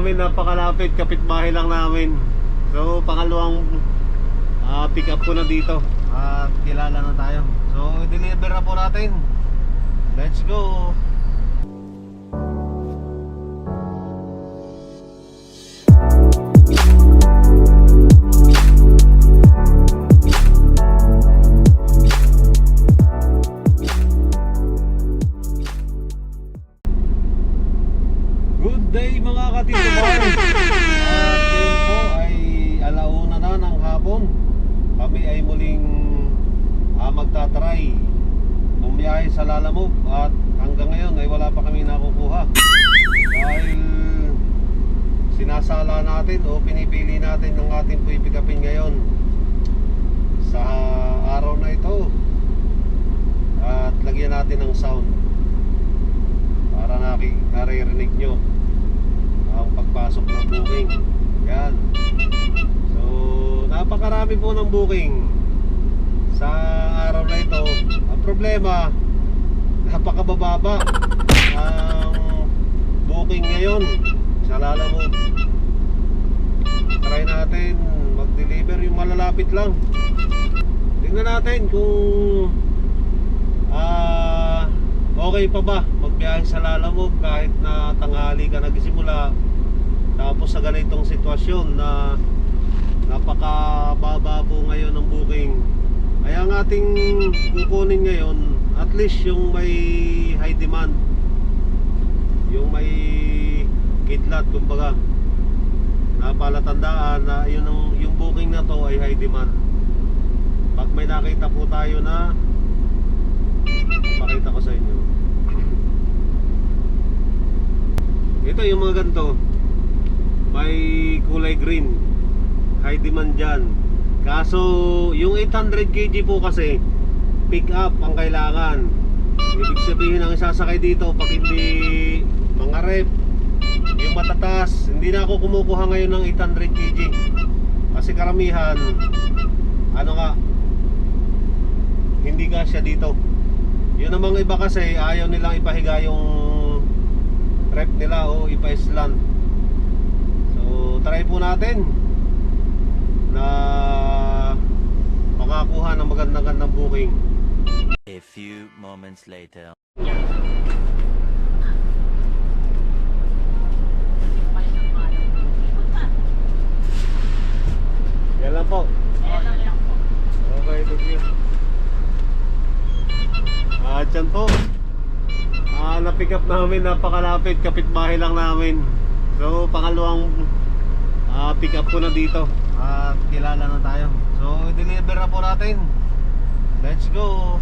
Namin, napakalapit, kapitbahay lang namin. So, pangalawang ah, pick up ko na dito. At kilala na tayo. So, deliver na po natin. Let's go. Napakarami po ng booking sa araw na ito. Ang problema, napakabababa ang booking ngayon sa Lalamove. Try natin mag-deliver yung malalapit lang. Tingnan natin kung ah okay pa ba magbiyahe sa Lalamove kahit na tanghali ka nagsimula tapos sa ganitong sitwasyon na napakababa po ngayon ng booking. Kaya ang ating kukunin ngayon at least yung may high demand. Yung may kidlat kumbaga. Napalatandaan na yun ang, yung booking na to ay high demand. Pag may nakita po tayo na pakita ko sa inyo. Ito yung mga ganito. May kulay green high demand dyan. Kaso yung 800 kg po kasi pick up ang kailangan. Ibig sabihin ang isasakay dito pag hindi mga rep yung matatas hindi na ako kumukuha ngayon ng 800 kg. Kasi karamihan ano nga hindi ka siya dito. Yun ang mga iba kasi ayaw nilang ipahiga yung rep nila o ipa-island so try po natin na makakuha ng magandang gandang booking. A few moments later. yan lang po. Okay thank you. At yan po. Ah, na-pick up namin napakalapit. Kapitbahay lang namin. So pangalawang ah, pick up ko na dito at kilala na tayo so deliver na po natin let's go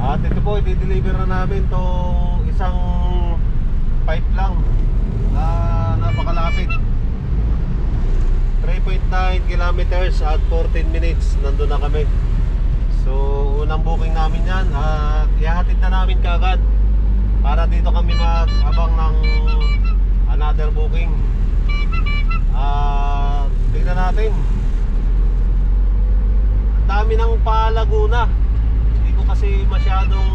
At ito po, i-deliver na namin tong isang pipe lang na napakalapit. 3.9 kilometers at 14 minutes nandun na kami. Unang booking namin yan. At ihahatid na namin kagad para dito kami mag-abang ng another booking. At tingnan natin. Ang dami ng pa Laguna hindi ko kasi masyadong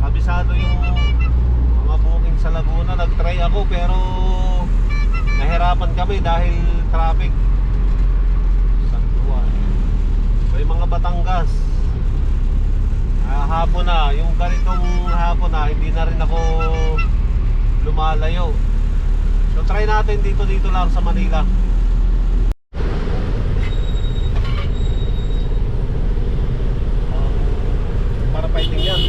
kabisado yung mga booking sa Laguna. Nag-try ako pero nahirapan kami dahil traffic. San Juan may mga Batangas Ah, hapon na. Yung ganitong hapon na hindi na rin ako lumalayo. So try natin dito dito lang sa Manila para fighting yan.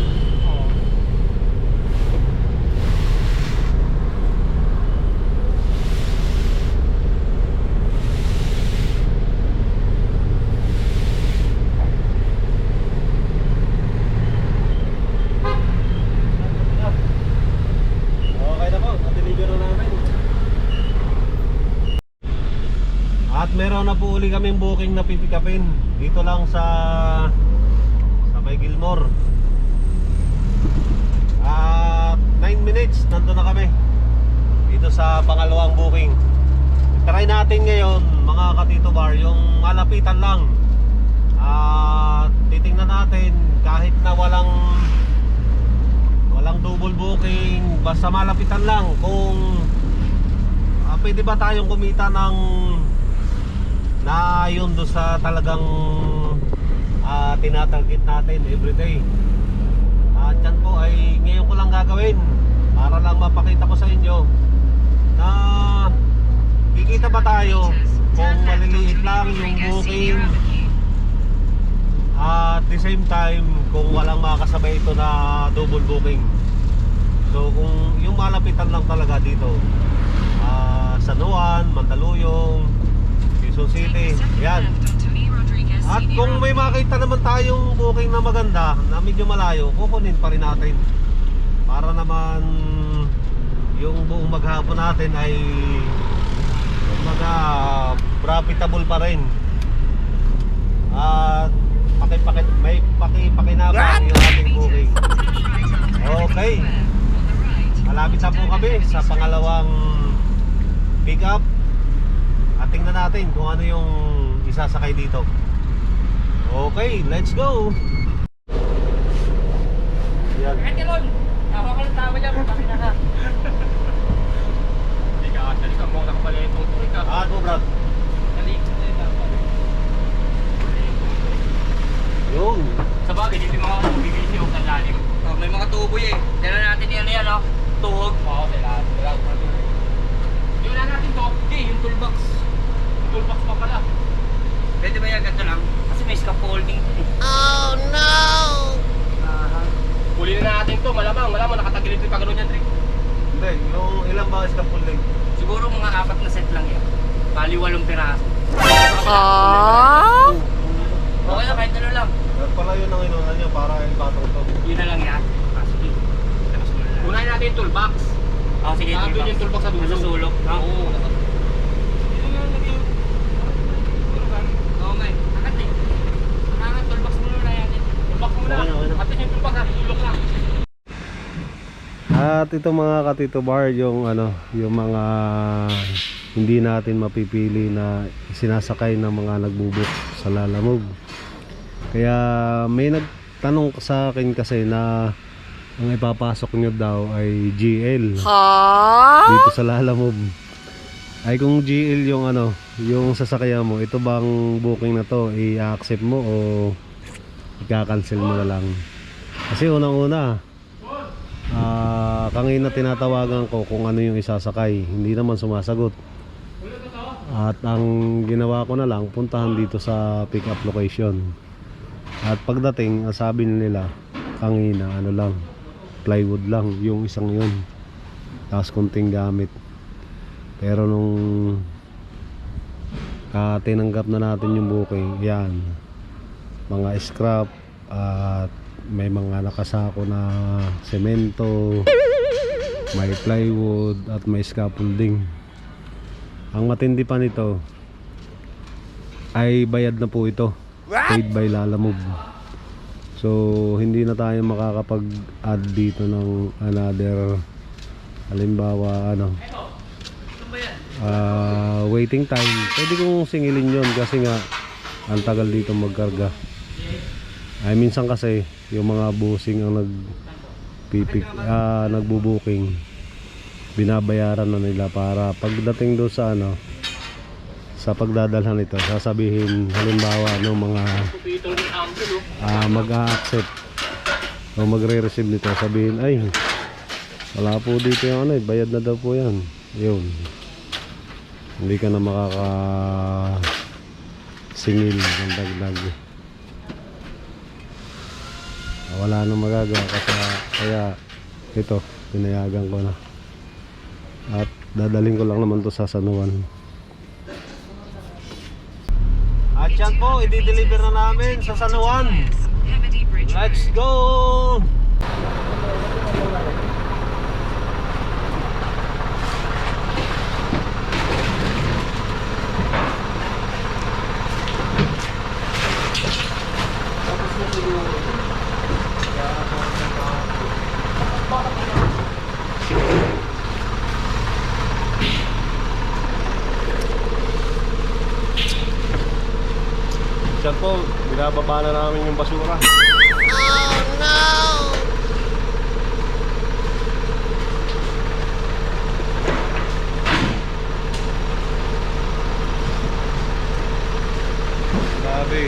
Okay na po, na-deliver na namin. At meron na po uli kaming pipikapin dito lang sa sa may Gilmore. At 9 minutes nandun na kami dito sa pangalawang booking. Try natin ngayon mga kat Katito Bar, yung malapitan lang. At titingnan natin kahit na walang walang double booking, basta malapitan lang kung ah, pwede ba tayong kumita ng na yun do sa talagang ah, tinatarget natin everyday. At yan po ay ngayon ko lang gagawin para lang mapakita ko sa inyo na kikita ba tayo kung maliliit lang yung booking at the same time kung walang makakasabay ito na double booking so kung yung malapitan lang talaga dito ah San Juan, Mandaluyong Quezon City. Yan. At kung may makita naman tayong booking na maganda na medyo malayo kukunin pa rin natin. Para naman yung buong maghapon natin ay mga profitable pa rin. At pakipakit may pakipakinabang yung ating booking. Okay. Malapit na po kami sa pangalawang pick up at tingnan natin kung ano yung isasakay dito. Okay let's go. Yan Kahit kalon, ako ka lang tama niya, bakit na ka? Hindi ka, dali ka, mukha ka pala itong tuloy ka. ah go brad Dali ka na dapat. yun Sa bagay, hindi mga bibili niyo ang lalim. Oh, may mga tuboy eh. Dala natin yan yan, oh. Tuhog. Oo, dala. Dala ko na Yung na natin to, hindi, yung toolbox. Yung toolbox pa pala. Pwede ba yan ganito lang? Kasi may scaffolding. Oh no! Aha. Huli na natin to, malamang, malamang nakatagilid yung pagano niyan, Rick. hindi yung ilang ba scaffolding Siguro mga apat na set lang yan. Bali walong piraso. Ah? Okay na, kahit ano lang. At pala yun ang inunan niya para ipatong to Yun na lang yan. Ah, sige. Labas mo na lang. Unahin natin yung toolbox. Oh, sige. Ah, doon yung toolbox sa dulo. Sa sulok. Oo. Oo nga eh. Akat eh. Kailangan toolbox muna na yan. eh. Toolbox muna. Okay na, okay na. Atin yung toolbox ha. Sulok lang. At ito mga katito bar yung ano, yung mga hindi natin mapipili na sinasakay ng mga nagbubuk sa lalamog. Kaya may nagtanong sa akin kasi na ang ipapasok nyo daw ay GL Ha? dito sa lalamog. Ay kung GL yung ano, yung sasakyan mo, ito bang booking na to, i-accept mo o i-cancel mo na lang. Kasi unang-una, Ah, kanina tinatawagan ko kung ano yung isasakay. Hindi naman sumasagot. At ang ginawa ko na lang, puntahan dito sa pick up location. At pagdating, sabi nila, kanina, ano lang, plywood lang, yung isang yun. Tapos kunting gamit. Pero nung ah, tinanggap na natin yung booking, yan, mga scrap at may mga nakasako na semento may plywood at may scaffolding. Ang matindi pa nito ay bayad na po ito. Paid by Lalamove so hindi na tayo makakapag add dito ng another halimbawa ano ah, waiting time. Pwede kong singilin yon kasi nga ang tagal dito magkarga. Ay minsan kasi yung mga busing ang nag pipik ah, nagbubuking binabayaran na nila para pagdating doon sa ano sa pagdadalhan nito sasabihin halimbawa no mga Oh. ah, mag-a-accept. O magre-receive nito sabihin ay wala po dito yung ano eh, bayad na daw po yan. Yun. Hindi ka na makaka singil ng dagdag. Ah, wala nang magagawa kasi kaya ito pinayagan ko na. At dadaling ko lang naman to sa Sanuan at yan po i-deliver na namin sa Sanuan let's go binababa na namin yung basura. Grabe.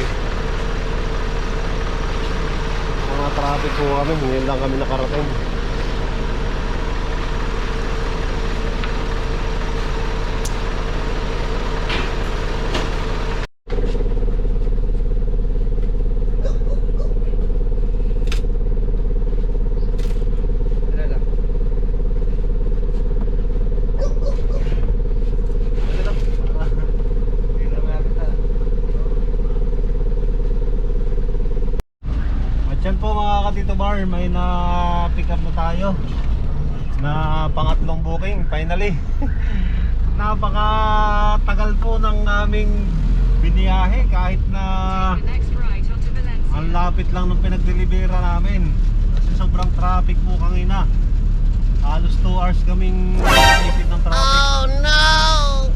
Mga traffic po kami, ngayon lang kami nakarating. Wala lang. Ano lang, para hindi na makakita. At yan po mga katito bar, may na-pick up na tayo na pangatlong booking finally. Napaka tagal po ng aming biniyahe kahit na ang lapit lang ng pinagdelibera namin. Kasi sobrang traffic po kanina. Halos 2 hours kaming ipit ng traffic. Oh no!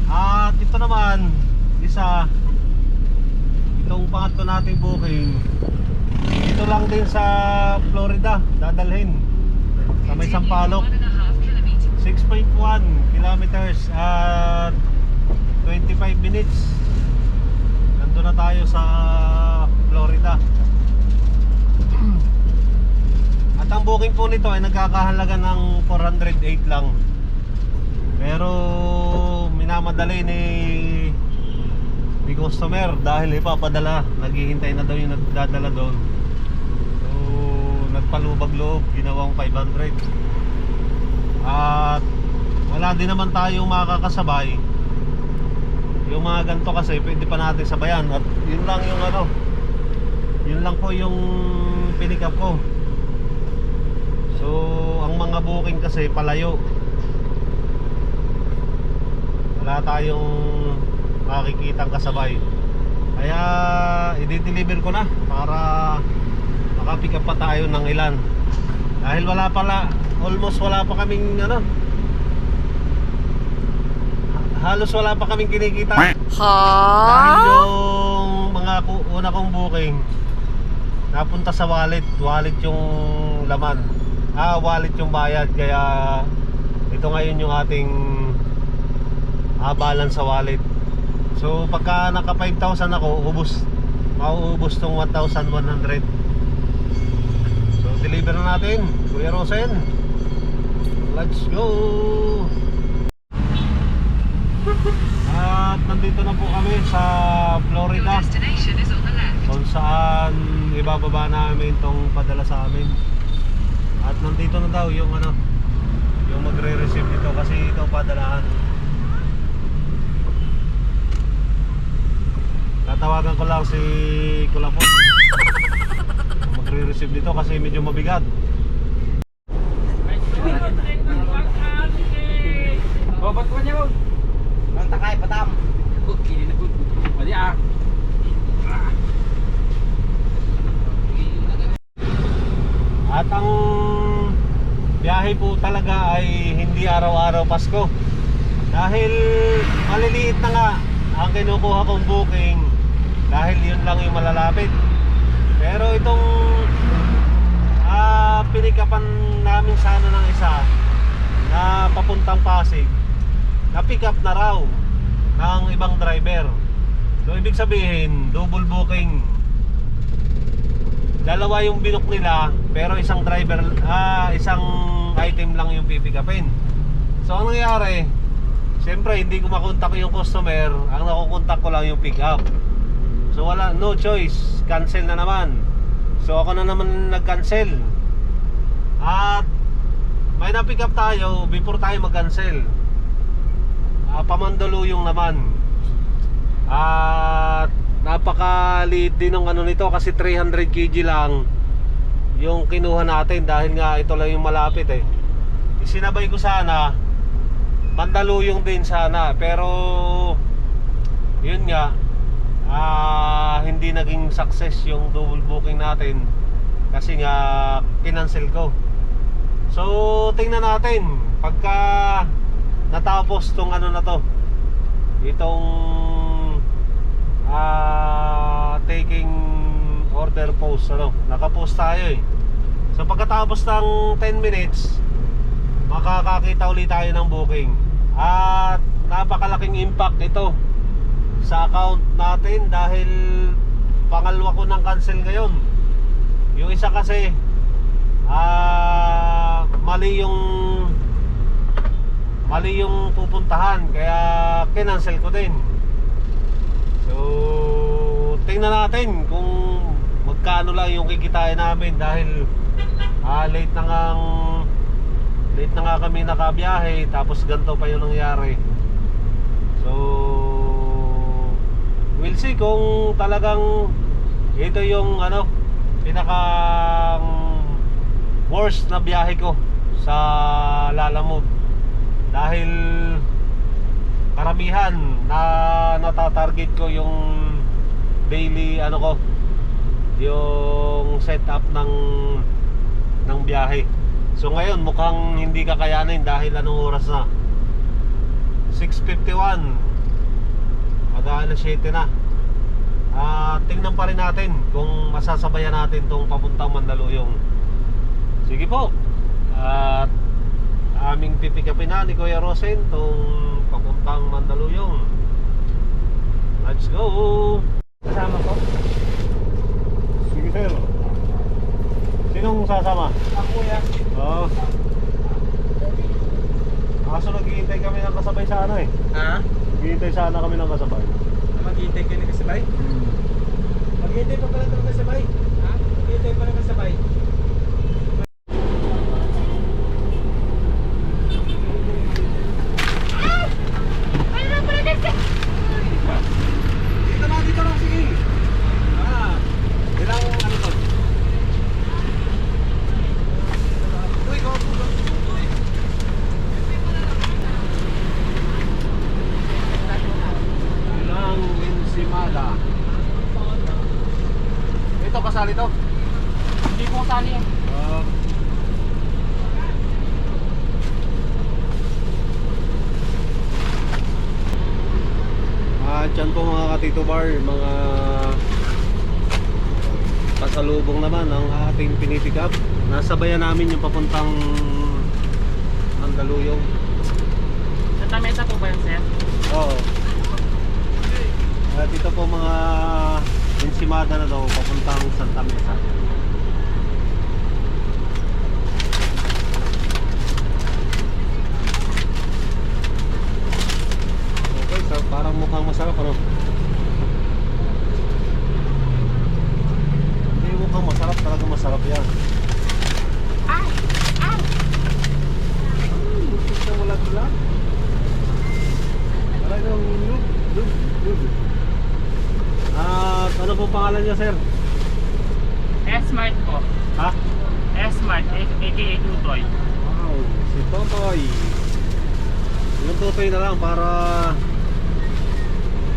At ito naman, isa, itong pangatlo nating booking, ito lang din sa Florida, dadalhin. Sa may Sampaloc. One and a half kilometers. 6.1 kilometers at 25 minutes. Nandun na tayo sa Florida. At ang booking po nito ay nagkakahalaga ng 408 lang. Pero minamadali ni ni customer dahil ipapadala. Naghihintay na daw yung nagdadala doon. So nagpalubag loob, ginawang 500. At wala din naman tayong makakasabay. Yung mga ganito kasi pwede pa natin sabayan at yun lang yung ano. Yun lang po yung pinick ko. So, ang mga booking kasi palayo. Wala tayong makikitang kasabay. Kaya i-deliver ko na para makapick up pa tayo ng ilan. Dahil wala pala, almost wala pa kaming ano. ha- Halos wala pa kaming kinikita. Dahil yung mga una kong booking napunta sa wallet, wallet yung laman. Ah, wallet yung bayad kaya ito ngayon yung ating ah, balance sa wallet. So pagka naka 5,000 ako, ubos. Mauubos tong 1,100. So deliver na natin, Kuya Rosen. Let's go. At nandito na po kami sa Florida kung saan ibababa namin tong padala sa amin. At nandito na daw yung ano, yung magre-receive dito kasi ito padalaan. Tatawagan ko lang si Kulapon. Magre-receive dito kasi medyo mabigat. Oh, ba't ko niya mo? Ang takay, patam. Kini na po. Mali ah. At ang biyahe po talaga ay hindi araw-araw Pasko. Dahil maliliit na nga ang kinukuha kong booking dahil yun lang yung malalapit. Pero itong ah pinikapan namin sana ng isa na papuntang Pasig na pick up na raw ng ibang driver. So ibig sabihin, double booking dalawa yung binok nila pero isang driver ah isang item lang yung pipikapin so ang nangyari siyempre hindi ko makontak yung customer ang nakukontak ko lang yung pick up so wala no choice. Cancel na naman. So ako na naman nag-cancel. At may na pick up tayo before tayo mag-cancel. Ah, pamandaluyong naman at napakaliit din ng ano nito kasi 300 kg lang yung kinuha natin dahil nga ito lang yung malapit eh. Isinabay ko sana. Mandaluyong din sana. Pero yun nga ah hindi naging success yung double booking natin kasi nga kinancel ko. So tingnan natin. Pagka natapos tong ano na to itong ah taking order post ano nakapost tayo eh. So pagkatapos ng 10 minutes makakakita ulit tayo ng booking. At napakalaking impact ito sa account natin dahil pangalawa ko ng cancel ngayon. Yung isa kasi ah mali yung mali yung pupuntahan kaya kinancel ko din. So tingnan natin kung magkano lang yung kikitain namin dahil ah, late na ngang late na nga kami nakabiyahe tapos ganito pa yung nangyari. So we'll see kung talagang ito yung ano pinakang worst na biyahe ko sa Lalamove dahil karamihan na natatarget ko yung daily ano ko yung setup ng ng biyahe. So ngayon mukhang hindi kakayanin dahil anong oras na? 6.51 mag alas 7 na Ah, tingnan pa rin natin kung masasabayan natin tong papuntang Mandaluyong sige po at aming pipikapin na ni Kuya Rosen tong papuntang Mandaluyong let's go Kasama ko. sige sir sinong sasama? Ako yan. Oo kaso naghihintay kami ng kasabay sa ano eh Ha? Naghihintay sana kami ng kasabay Maghihintay kayo ng kasabay? Maghihintay pa pala ng kasabay. Ha? Maghihintay pa ng kasabay. Dito na, dito na, sige. Ah, ilang ano to? Uy, go, go, go. Ilang ensimada. Ito, kasali to? Hindi ko kasali yan. Ah. At yan po katito bar, mga pasalubong naman ang ating pinipick up. Nasabayan namin yung papuntang Mandaluyong. Sa tamesa po ba yan, sir? Oo. At ito po mga ensimada na daw papuntang Santa Mesa. Okay, so parang mukhang masarap ano? Hindi mukhang masarap, talaga masarap yan. Ay! Ay! Lupit na wala lang. Talagang look, look, look. Ah, ano po pangalan niya, sir? S-Mart po. Ha? S-Mart, aka Tutoy. Wow, si Totoy. Totoy na lang para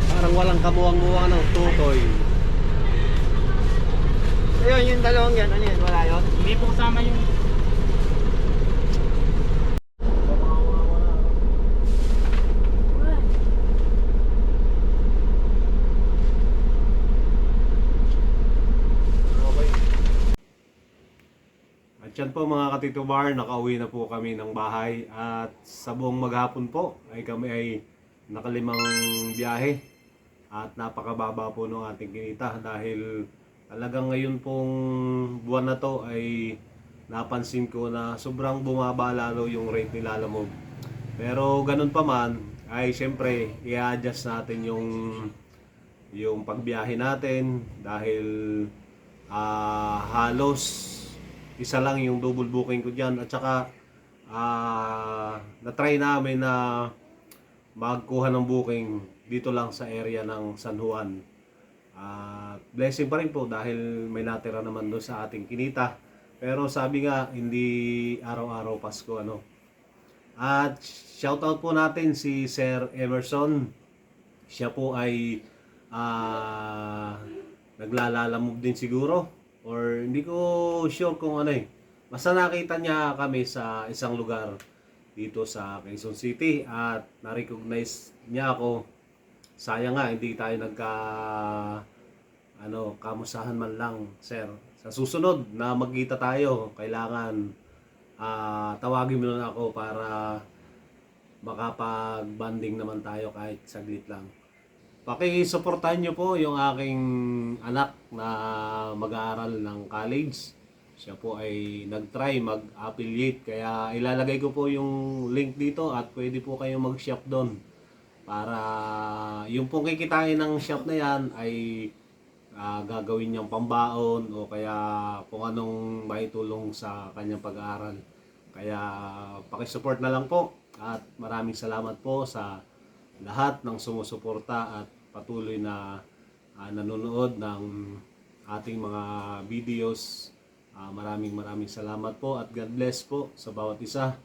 parang walang kamuwang-muwang ng Totoy. Ayun, yung dalawang yan, ano yun? Wala yun? Hindi po kasama yung... yan po mga katito bar, nakauwi na po kami ng bahay at sa buong maghapon po ay kami ay nakalimang biyahe at napakababa po ng ating kinita dahil talagang ngayon pong buwan na to ay napansin ko na sobrang bumaba lalo yung rate ni Lalamove. Pero ganun pa man ay syempre i-adjust natin yung yung pagbiyahe natin dahil ah, halos isa lang yung double booking ko dyan. At saka ah, na-try namin na magkuha ng booking dito lang sa area ng San Juan. At blessing pa rin po dahil may natira naman doon sa ating kinita. Pero sabi nga hindi araw-araw Pasko ano. At shoutout po natin si Sir Emerson. Siya po ay ah naglalalamove din siguro or hindi ko sure kung ano eh basta nakita niya kami sa isang lugar dito sa Quezon City at na-recognize niya ako sayang nga hindi tayo nagka ano, kamusahan man lang, sir. Sa susunod na magkita tayo, kailangan ah, tawagin mo na ako para makapag-banding naman tayo kahit saglit lang. Paki-supportahan nyo po yung aking anak na mag-aaral ng college. Siya po ay nag-try mag-affiliate kaya ilalagay ko po yung link dito at pwede po kayong mag-shop doon para yung pong kikitain ng shop na yan ay ah, gagawin niyang pambaon o kaya kung anong maitulong sa kanyang pag-aaral. Kaya pakisupport na lang po at maraming salamat po sa lahat ng sumusuporta at patuloy na ah, nanonood ng ating mga videos. Ah, maraming maraming salamat po at God bless po sa bawat isa.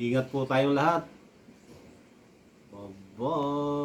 Ingat po tayong lahat. Bye-bye.